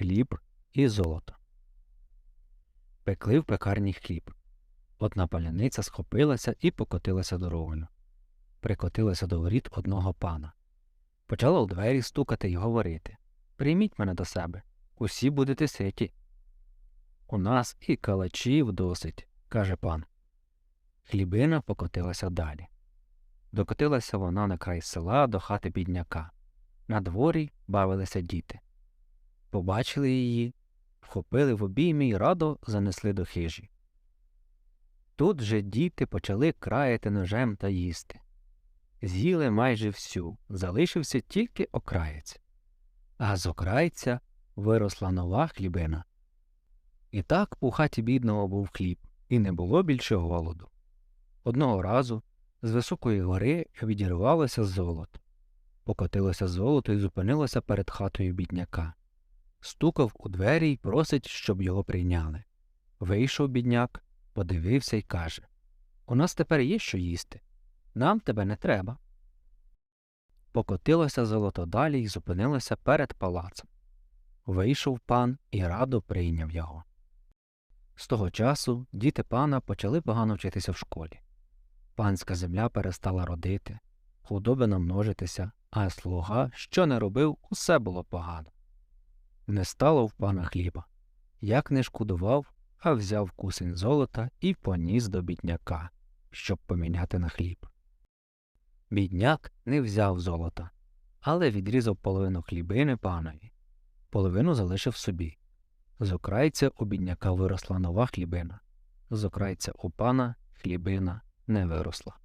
хліб і золото. Пекли в пекарні хліб. Одна паляниця схопилася і покотилася дорогою. Прикотилася до воріт одного пана. Почала у двері стукати й говорити Прийміть мене до себе, усі будете ситі. У нас і калачів досить, каже пан. Хлібина покотилася далі. Докотилася вона на край села до хати бідняка. На дворі бавилися діти. Побачили її, вхопили в обійми й радо занесли до хижі. Тут же діти почали краяти ножем та їсти. З'їли майже всю, залишився тільки окраєць. А з окрайця виросла нова хлібина. І так у хаті бідного був хліб, і не було більше голоду. Одного разу з високої гори відірвалося золото. Покотилося золото і зупинилося перед хатою бідняка. Стукав у двері й просить, щоб його прийняли. Вийшов бідняк, подивився й каже У нас тепер є що їсти. Нам тебе не треба. Покотилося золото далі й зупинилося перед палацом. Вийшов пан і радо прийняв його. З того часу діти пана почали погано вчитися в школі. Панська земля перестала родити, худоби множитися, а слуга, що не робив, усе було погано. Не стало в пана хліба. Як не шкодував, а взяв кусень золота і поніс до бідняка, щоб поміняти на хліб. Бідняк не взяв золота, але відрізав половину хлібини панові, половину залишив собі. З окрайця у бідняка виросла нова хлібина, з окрайця у пана хлібина не виросла.